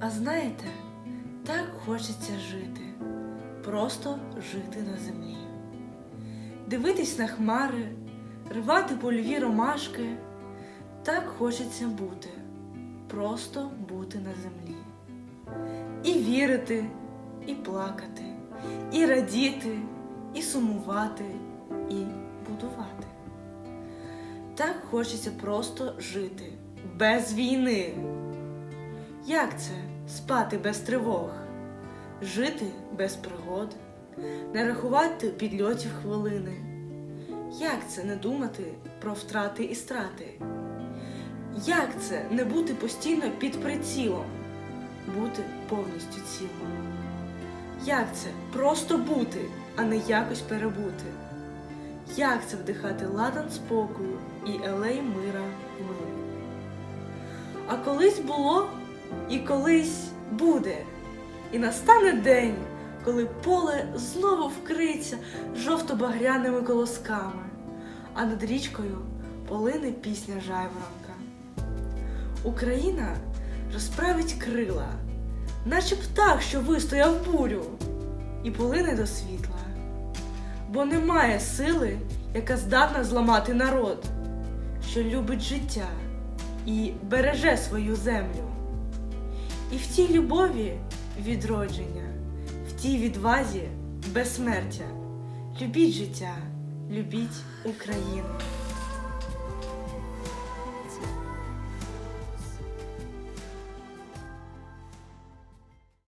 А знаєте, так хочеться жити, просто жити на землі. Дивитись на хмари, рвати польові ромашки. Так хочеться бути, просто бути на землі. І вірити, і плакати, і радіти, і сумувати, і будувати. Так хочеться просто жити без війни. Як це спати без тривог, жити без пригод, не рахувати підльотів хвилини? Як це не думати про втрати і страти? Як це не бути постійно під прицілом, бути повністю цілим? Як це просто бути, а не якось перебути? Як це вдихати ладан спокою і елей мира милі? А колись було і колись буде. І настане день, коли поле знову вкриться жовто-багряними колосками, а над річкою полине пісня жайворонка. Україна розправить крила, наче птах, що вистояв бурю, і полине до світла, бо немає сили, яка здатна зламати народ, що любить життя і береже свою землю. І в тій любові відродження, в тій відвазі безсмертя. Любіть життя, любіть Україну.